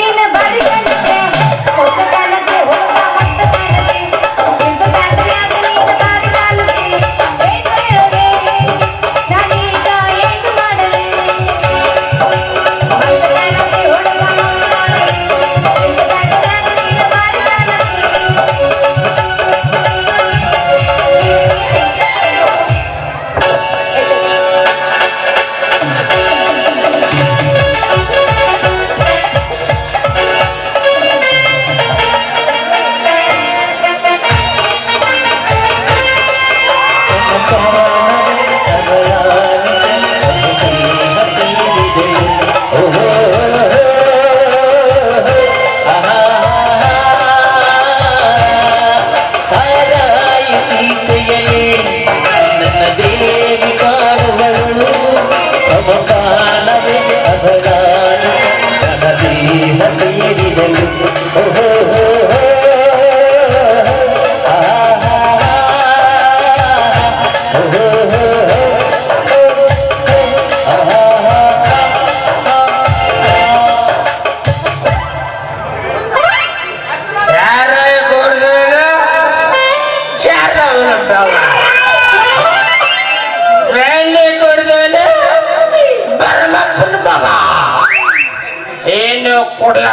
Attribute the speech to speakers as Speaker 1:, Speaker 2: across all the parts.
Speaker 1: ನೀನು ಬಾರಿ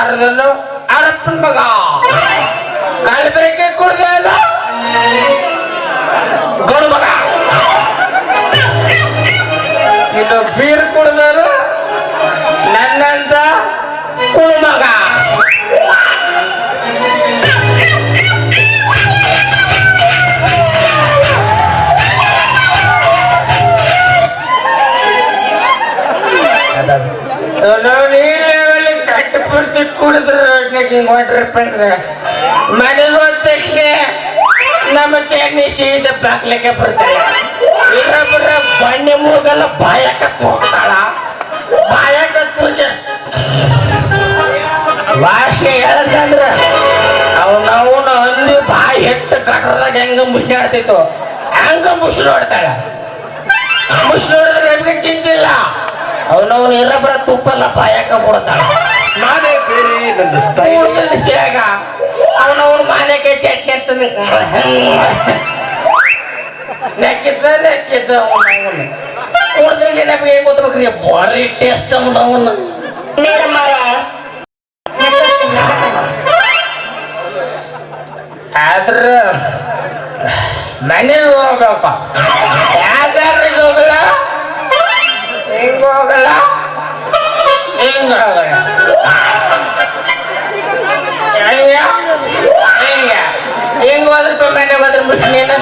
Speaker 2: దారులలో ಕುಡಿದ್ರು ಹಿಂಗೆ ಹೊಟ್ರಪ್ಪಂದ್ರೆ ಮನೆಗೆ ಹೋದ ತಕ್ಷಣ ನಮ್ಮ ಚಟ್ನಿ ಸೀದ ಬಾಗ್ಲಿಕ್ಕೆ ಬರ್ತಾರೆ ಇರಬ್ರ ಬಣ್ಣ ಮೂಗಲ್ಲ ಬಾಯಕ ಹೋಗ್ತಾಳ. ಬಾಯಕ ತೂಜ ಭಾಷೆ ಹೇಳಂತಂದ್ರ ಅವನವನ ಅಂದು ಬಾಯಿ ಹೆಟ್ಟು ಕಟ್ಟದಾಗ ಹೆಂಗ ಮುಸ್ನಾಡ್ತಿತ್ತು ಹಂಗ ಮುಸ್ನೋಡ್ತಾಳ ಮುಸ್ನೋಡಿದ್ರೆ ನಮ್ಗೆ ಚಿಂತಿಲ್ಲ ಅವನವನು ಇರಬ್ರ ತುಪ್ಪಲ್ಲ ಬಾಯಕ ಕೊಡ್ತಾಳ
Speaker 3: ನಾನೇ ಬೇರೆ ನನ್ನ ಸ್ಟೈಲ್
Speaker 2: ಕೂದಲು ಅವನವನ ಅವನವನು ಚಟ್ನಿ ಅಂತ ನೆಕ್ಕಿದ್ದ ನೆಕ್ಕಿದ್ದ ಕೂಡಿದ್ರೆ ನಮ್ಗೆ ಹೆಂಗ್ ಗೊತ್ತಬೇಕ್ರಿ? ಭಾರಿ ಟೇಸ್ಟ್ ಅವನವನು ಆದ್ರ ಮನೆ ಹೋಗಪ್ಪ ಯಾವ್ದಾರಿಗೆ ಹೋಗಲ್ಲ? ಹೆಂಗ ಹೋಗಲ್ಲ? ಹಿಂಗ ಹೋಗಲ್ಲ ಹೆಂಗ ಹಿಂಗ ಹಿಂಗ ಹೋದ್ರ ಮನೆಗೆ ಹೋದ್ರ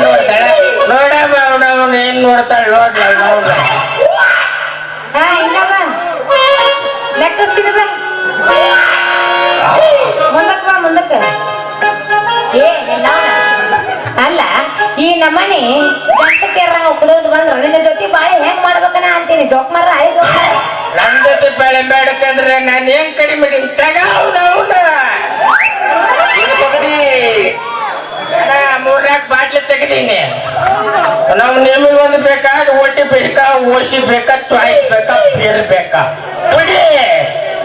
Speaker 2: ನೋಡ್ತಾಳೆ? ನೋಡ ಬೇಡ ಏನ್ ನೋಡ್ತಾಳೆ ನೋಡ್ಲ
Speaker 1: ಅಲ್ಲ, ಈ ನಮ್ಮನೆ ಗಂಟಕ್ಕೆ ಕುಡಿಯೋದು ಬಂದ್ರೆ ನಿನ್ನ ಜೊತೆ ಬಾಳೆ ಹೆಂಗ್ ಮಾಡ್ಬೇಕನ ಅಂತೀನಿ ಜೋಕ್ ಮಾರ ಹಳೆ ಜೋಕ್ ಮಾರ
Speaker 2: ನನ್ ಜೊತೆ ಬೆಳೆ ಬೇಡಕಂದ್ರೆ ನಾನು ಏನ್ ಕಡಿಮೆ ತಗ ಅವನ ಅವನ ಮೂರ್ನಾಲ್ಕು ಬಾಟ್ಲಿ ತೆಗದೀನಿ ನಾವು ನಿಮಗೆ ಒಂದು ಒಟ್ಟಿ ಬೇಕಾ ಓಸಿ ಬೇಕಾ ಚಾಯ್ಸ್ ಬೇಕಾ ಬೇರೆ ಬೇಕಾ? ಕುಡಿ!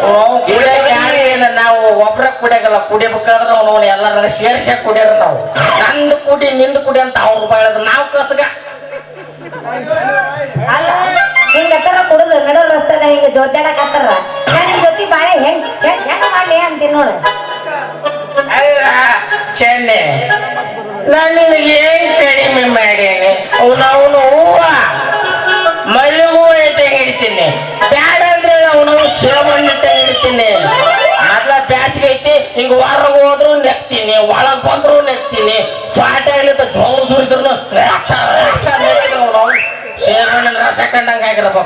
Speaker 2: ನಾವು ಕುಡಿಯಾಗ ಯಾರೇನ ನಾವು ಒಬ್ರ ಕುಡಿಯಾಗಲ್ಲ ಕುಡಿಬೇಕಾದ್ರೆ ಅವನು ಎಲ್ಲರ ಸೇರಿಸ ಕುಡಿಯೋರು ನಾವು. ನಂದು ಕುಡಿ ನಿಂದು ಕುಡಿ ಅಂತ ಅವ್ರು ಬಾಳದ ನಾವು ಕಸಗ.
Speaker 1: ಅಲ್ಲ ಹಿಂಗ ತರ ಕುಡಿದು ನಡು ರಸ್ತೆಗ ಹಿಂಗ ಜೋತಾಡಕತ್ತಾರ ನಾ ನಿನ್ ಜೊತೆ ಬಾಳೆ ಹೆಂಗ್ ಹೆಂಗ್ ಹೆಂಗ್ ಮಾಡ್ಲಿ ಅಂತೀನಿ ನೋಡು.
Speaker 2: ಚೆನ್ನೆ. ನಾನು ನಿನಗೆ ಏನ್ ಕಡಿಮೆ ಮಾಡೇನೆ ಅವನು ಅವನು ಹೂವ. ಮಲ್ಲಿ ಹೂವ ಇಟ್ಟಂಗೆ ಇಡ್ತೀನಿ. ಬ್ಯಾಡ ಅಂದ್ರೆ ಅವನು ಸೇವಣ್ಣಿ ಇಟ್ಟಂಗೆ ಇಡ್ತೀನಿ. ಮೊದ್ಲ ಬ್ಯಾಸಿಗೆ ಐತಿ, ಹಿಂಗ ಹೊರಗ ಹೋದ್ರು ನೆಕ್ತೀನಿ, ಒಳಗ್ ಬಂದ್ರು ನೆಕ್ತೀನಿ. ಪಾಟ ಇಲ್ಲಿದ್ದ ಜೋಗ ಸುರಿದ್ರು ಸೇವಣ್ಣ ರಸ ಕಂಡಂಗ ಆಗಿರ್ಬೇಕು.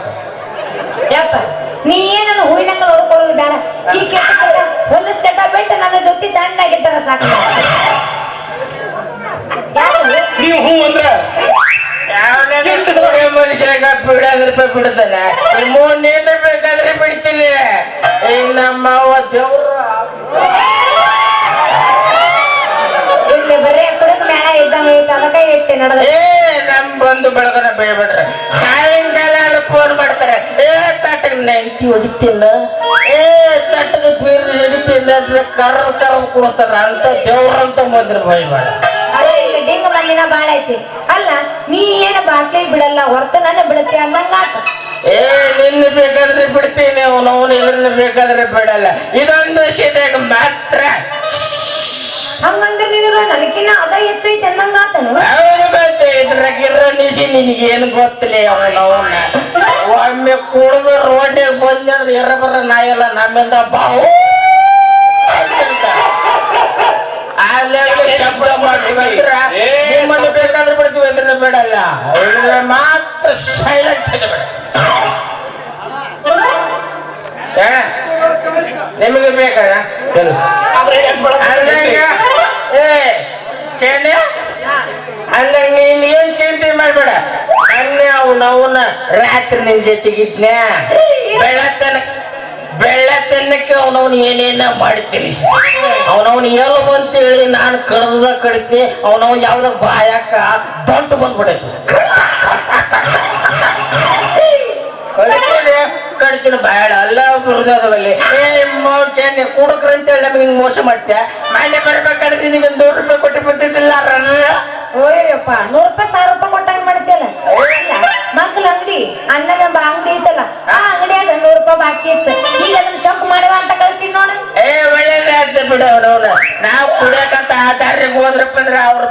Speaker 1: ಯಪ್ಪ, ನೀ ಏನನ್ನು ಹೂವಿನಂಗ ನೋಡ್ಕೊಳ್ಳೋದು ಬೇಡ? ಈ ಕೆಟ್ಟ ಹೊಲಸ್ ಚಟ ಬಿಟ್ಟು ನನ್ನ ಜೊತೆ ದಂಡಾಗಿದ್ದಾರ ಸಾಕು?
Speaker 3: ನೀವು ಹೂ ಅಂದ್ರ?
Speaker 2: ಮನುಷ್ಯಾಗ ಬಿಡಾದ್ರೆ ಬಿಡ್ತಾನೆ ಮೂರ್ನೇನ ಬೇಕಾದ್ರೆ ಬಿಡ್ತೀನಿ. ನಮ್ಮ ಅವ್ವ ದೇವ್ರ.
Speaker 1: ಇಲ್ಲಿ ಬರೇ ಕುಡುಕ್ ಮೇಳ ಇದ್ದಂಗ ಐತೆ ಅದಕ್ಕ ಇಟ್ಟೆ ನಡೆದ.
Speaker 2: ಏ ನಮ್ ಬಂದು ಬೆಳಗನ ಬೇಯ್ಬಿಟ್ರೆ ಸಾಯಂಕಾಲ ಫೋನ್ ಮಾಡ್ತಾರೆ. ಏ ತಟ್ಟಗ್ ನೆಂಟಿ ಹೊಡಿತಿಲ್ಲ. ಏ ತಟ್ಟದ ಬೀರ್ ಹಿಡಿತೀನ ಕರ್ದು ಕರ್ ಕೊಡ್ತಾರ ಅಂತ ದೇವ್ರಂತ ಮಂದಿರ ಬೈಬೇಡ
Speaker 1: ಬಾಳ ಐತಿ. ಅಲ್ಲ ನೀ ಏನ ಬಾಕ್ಲಿ ಬಿಡಲ್ಲ ಹೊರತು ನನ್ನ ಬಿಡುತ್ತೆ ಅಂದಂಗ
Speaker 2: ಏ ನಿನ್ನ ಬೇಕಾದ್ರೆ ಬಿಡ್ತೀನಿ ಅವನು ಅವನು ಇದನ್ನ ಬೇಕಾದ್ರೆ ಬಿಡಲ್ಲ. ಇದೊಂದು ವಿಷಯದಾಗ ಮಾತ್ರ.
Speaker 1: ಹಂಗಂದ್ರೆ ನಿನಗ ನನಕಿನ ಅದ ಹೆಚ್ಚೈತಿ ಅಂದಂಗ ಆತನು
Speaker 2: ಹೌದು ಮತ್ತೆ ಇದ್ರ ಗಿರ್ರ ನಿಶಿ ನಿನಗೆ ಏನು ಗೊತ್ತಿಲ್ಲ ಅವನ ಅವನ. ಒಮ್ಮೆ ಕುಡಿದು ರೋಡಿಗೆ ಬಂದ್ರೆ ಇರ ಬರ ನಾಯಲ್ಲ ನಮ್ಮಿಂದ ಬಾವು ಅಂತ. ಆ level ಗೆ ಶಬ್ದ ಮಾಡ್ತೀವಿ ಅಂದ್ರೆ ಬಿಡ್ತೀವಿ ಅಂದ್ರೆ ಬೇಡಲ್ಲ ಮಾತ್ರ ಸೈಲೆಂಟ್ ಇರಬೇಡ ನಿಮಗೆ ಬೇಕಾ? ಅಲ್ಲ ಅಂದಂಗ ಏ ಚೆನ್ನ ಅಂದಂಗ ನೀನ್ ಏನ್ ಚಿಂತೆ ಮಾಡ್ಬೇಡ. ಅಣ್ಣ ಅವ್ನ ಅವನ ರಾತ್ರಿ ನಿನ್ ಜೊತೆಗಿದ್ನ. ಬೆಳತನ ಬೆಳ್ಳತನಕ್ಕೆ ಅವನವನ್ ಏನೇನ ಮಾಡಿ ತಿಳಿಸಿ. ಅವನವನ್ ಎಲ್ಲ ಬಂತ ಹೇಳಿ ನಾನು ಕಡ್ದ ಕಡಿತಿ ಅವನವನ್ ಯಾವ್ದ ಬಾಯಕ್ಕ ದೊಡ್ಡ ಬಂದ್ಬಿಡೈತಿ. ಕಡಿತೀನಿ ಕಡಿತೀನಿ ಬೇಡ ಅಲ್ಲ. ಬುರ್ದವಲ್ಲಿ ಏ ಕುಡುಕ್ರ ಅಂತ ಹೇಳಿ ನಮ್ಗೆ ಹಿಂಗ್ ಮೋಸ ಮಾಡ್ತೀಯ? ಮನೆ ಕೊಡ್ಬೇಕಾದ್ರೆ ನಿನಗೆ ನೂರು ರೂಪಾಯಿ ಕೊಟ್ಟು ಬಂದಿದ್ದಿಲ್ಲ
Speaker 1: ಓಯ್ಯಪ್ಪ ನೂರು ರೂಪಾಯಿ ಸಾವಿರ ರೂಪಾಯಿ ಕೊಟ್ಟಂಗೆ ಮಾಡ್ತಿಯಲ್ಲ? ಮಕ್ಕಳ ಅಂಗಡಿ ಅಣ್ಣನ ಅಂಗಡಿ ಐತಲ್ಲ ಆ ಅಂಗಡಿಯಾಗ ನೂರು ರೂಪಾಯಿ ಬಾಕಿ ಇತ್ತು.
Speaker 2: ಒಳ್ಳೇದಾಯ್ತು ಬಿಡು ಅವ್ರವ್ನ ನಾವು ಕುಡಿಯಕಂತ ಆ ದಾರಿಗೆ ಹೋದ್ರಪ್ಪ ಅಂದ್ರೆ ಅವ್ರ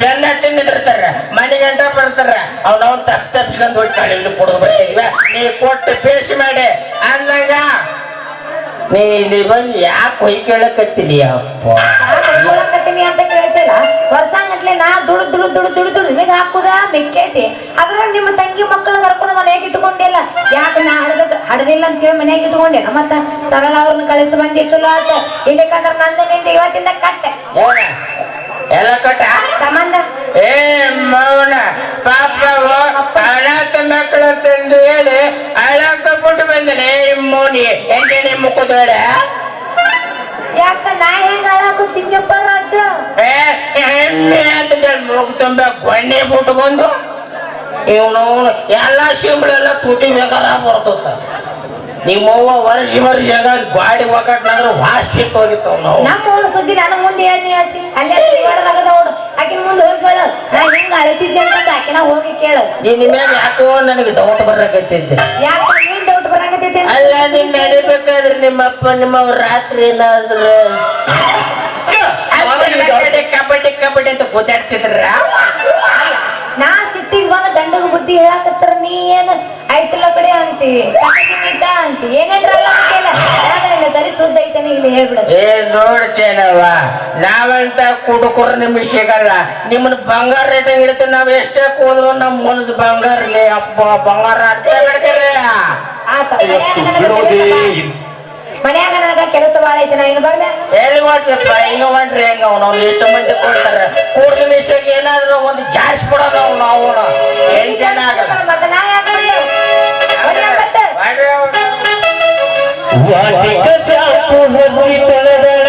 Speaker 2: ಬೆಲ್ಲ ತಿನ್ನಿದಿರ್ತಾರ ಮನೆ ಗಂಟ ಬರ್ತಾರ. ಅವ್ನ ತಪ್ಪ ತಪ್ಸ್ಕೊಂಡು ಹೋಗಿ ಇಲ್ಲಿ ಕುಡಿದು ಬರ್ತೀವ ನೀ ಕೊಟ್ಟು ಪೇಶ್ ಮಾಡಿ. ಅಂದಂಗ, ನೀ ಇಲ್ಲಿ ಬಂದು ಯಾಕೆ ಹೊಯ್ ಕೇಳಕತ್ತೀರಿ ಅಪ್ಪ?
Speaker 1: ಅಂತ ನಾ ದುಡು ದುಡು ದುಡು ದುಡು ದುಡು ನಿನಗೆ ಹಾಕುದ? ಮೆಕ್ಕೈತಿ. ಅದ್ರಾಗ ನಿಮ್ಮ ತಂಗಿ ಮಕ್ಕಳು ಕರ್ಕೊಂಡು ಮನೆಯಾಗ ಇಟ್ಕೊಂಡಿಲ್ಲ. ಯಾಕೆ ನಾ ಹಡದ ಹಡದಿಲ್ಲ ಅಂತ ಹೇಳಿ ಮನೆಯಾಗ ಇಟ್ಕೊಂಡೇನ ಮತ್ತ ಸರಳ ಅವ್ರನ್ನ ಕಳಿಸಿ ಬಂದಿ ಚಲೋ ಆತ. ಇಲ್ಲಕಂದ್ರ ನಂದು ನಿಂದ ಇವತ್ತಿಂದ ಕಟ್ಟೆ.
Speaker 2: ಎಲ್ಲ ಕಟ್ಟ?
Speaker 1: ಸಂಬಂಧ?
Speaker 2: ಏ ಮೌನ ಪಾಪವು ಅನಾಥ ಮಕ್ಕಳ ತಂದು ಹೇಳಿ ಅಳಕ ಕೊಟ್ಟು ಬಂದನೆ. ಮೌನಿ ಎಂಟನೇ ಮುಖದೋಡೆ
Speaker 1: ಯಾಕ ನಾ ಹೆಂಗ ಅಳಕು ತಿಂಗಪ್ಪ ರಾಜ?
Speaker 2: ಏ ಎಣ್ಣೆ ಅಂತ ಗೊಂಡೆ ಮುಖ ತುಂಬ ಗೊಣ್ಣೆ ಬಿಟ್ಕೊಂಡು ಇವನು ಎಲ್ಲ ಶಿಂಬಳೆಲ್ಲ ತುಟಿ ಬೇಕಾದ ಬರ್ತದ ನಿಮ್ಮವ್ವ ವರ್ಷ ವರ್ಷ ಗಾಡಿ ಒಕ್ಕಟ್ನಾದ್ರೆ ವಾಸ್ಟ್ ಇಟ್ಟು ಹೋಗಿತ್ತು ನಾವು
Speaker 1: ನಮ್ಮ ಸುದ್ದಿ ನನ್ನ ಮುಂದೆ ಹೇಳಿ ಹೇಳ್ತಿ ಅಲ್ಲೇ ಹೊಡೆದಾಗದ ಅವಳು ಆಕಿನ ಮುಂದೆ ಹೋಗಿ ಕೇಳು ನಾ ಹೆಂಗ ಅಳತಿದ್ದೆ ಅಂತ ಆಕಿನ ಹೋಗಿ ಕೇಳು
Speaker 2: ನಿನ್ನ ಮೇಲೆ ಯಾಕೋ ನನಗೆ ಡೌಟ್ ಬರಕತ್ತಿದ್ದೆ
Speaker 1: ಯಾಕ ನೀನ್ ಡೌಟ್ ಬರಕತ್ತಿದ್ದೆ
Speaker 2: ಅಲ್ಲ ನೀನ್ ನಡಿಬೇಕಾದ್ರೆ ನಿಮ್ಮಪ್ಪ ನಿಮ್ಮವ್ರ ರಾತ್ರಿ ಏನಾದ್ರು ಕಬಡ್ಡಿ ಕಬಡ್ಡಿ ಅಂತ ಗೊತ್ತಾಡ್ತಿದ್ರ?
Speaker 1: ನಾ ಸಿಟ್ಟಿಗೆ ಬಂದ ಗಂಡಗ ಬುದ್ಧಿ ಹೇಳಕತ್ತರ ನೀ ಏನ ಐತಲ್ಲ ಕಡೆ ಅಂತಿ ಅಂತಿ. ಏನೇನ್ರಲ್ಲ ಅಂತಿಲ್ಲ ತಲೆ ಸುದ್ದ ಐತನ ಇಲ್ಲಿ ಹೇಳ್ಬಿಡು.
Speaker 2: ಏ ನೋಡ್ ಚೇನವ್ವ ನಾವಂತ ಕುಡುಕರು ನಿಮ್ ಸಿಗಲ್ಲ. ನಿಮ್ಮನ್ನ ಬಂಗಾರ ರೇಟ್ ಇಡ್ತೀವಿ ನಾವ್ ಎಷ್ಟೇ ಕೂದ್ರು ನಮ್ಮ ಮನಸ್ಸು ಬಂಗಾರ ಅಪ್ಪ ಬಂಗಾರ ಅರ್ಥ ಬಿಡ್ತೀರಿ
Speaker 1: ಆತ
Speaker 3: ಇವತ್ತು ಬಿಡೋದೇ ಇಲ್ಲ
Speaker 1: ಮನ್ಯಾಗ ನನಗ ಕೆಲಸ ಬಾಳ ಐತೆ ನಾ ಇನ್ನು ಬರ್ಲ?
Speaker 2: ಎಲ್ಲಿ ಮಾಡ್ಲಪ್ಪ ಹಿಂಗ ಮಾಡ್ರಿ ಹೆಂಗ ಅವ್ನು? ಅವ್ನು ಎಷ್ಟು ಮಂದಿ ಕೊಡ್ತಾರ. ಕೂಡ್ದ ಏನಾದ್ರು ಒಂದು ಜಾಸ್ತಿ ಕೊಡೋದು ಅವ್ನು ಅವನು. ಏನ್ ಜನ ಆಗಲ್ಲ.
Speaker 1: ಮತ್ತೆ ನಾ ಯಾಕೆ.
Speaker 4: ವಾಟಿಕ ಸಾಕು ತೊಳೆದಳ.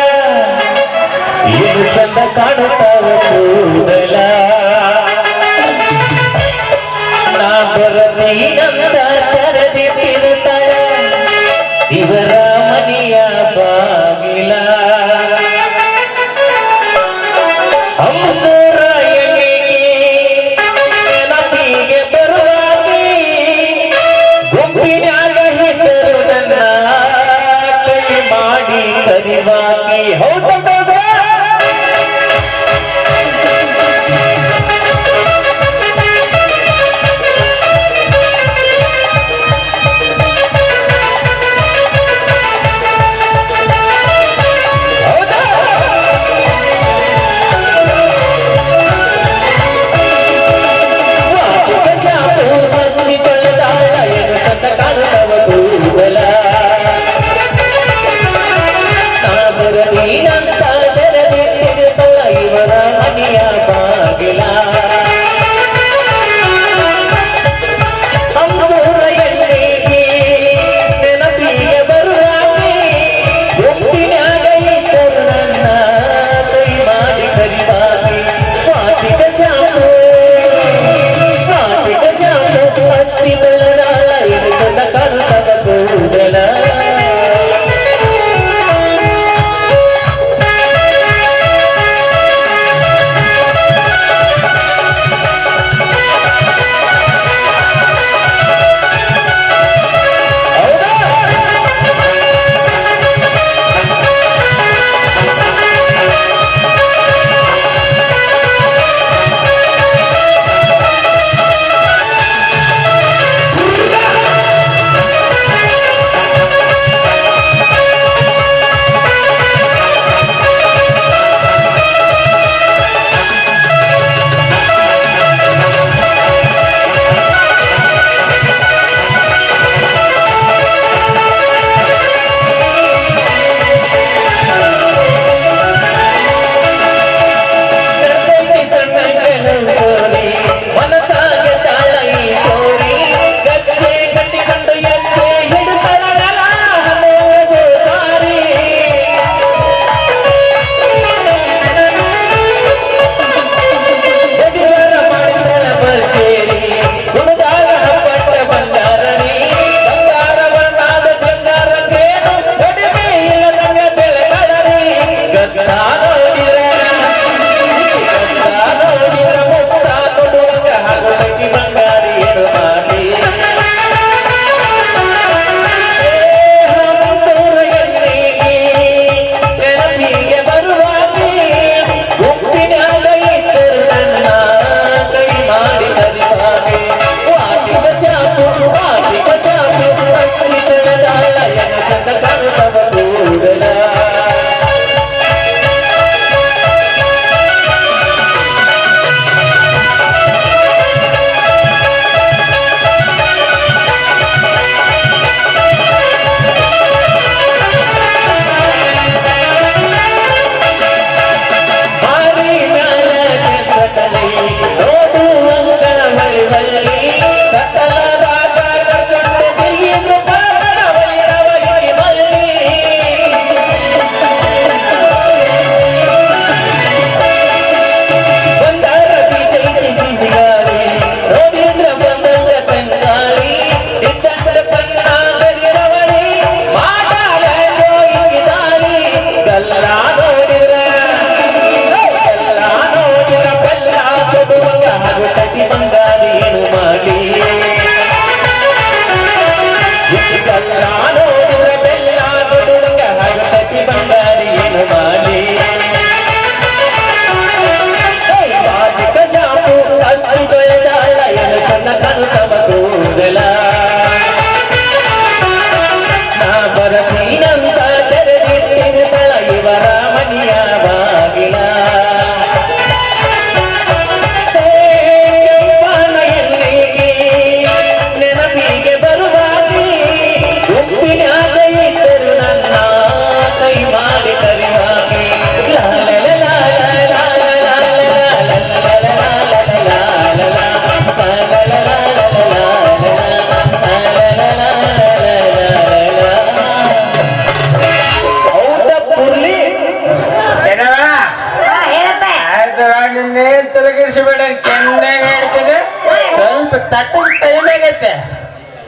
Speaker 4: ಇದು ಚಂದ ಕಾಣುತ್ತಾವ ಕೂದಲ.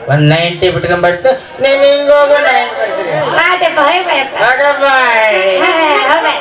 Speaker 2: ಒಂದ್ ನೈಂಟಿ ಬಿಟ್ಕೊಂಡ್ಬಿಟ್ಟು ನೀನ್ ಹಿಂಗೋಗ ಹೋಗು ನಾ ಹಿಂಗ್ ಬರ್ತೀನಿ
Speaker 1: ಆಯ್ತಪ್ಪ ಹೋಯ್ ಬಾಯಪ್ಪ
Speaker 2: ಬಾಯ್.
Speaker 1: ಹಾ, ಹೋಗ್ ಬಾಯ್.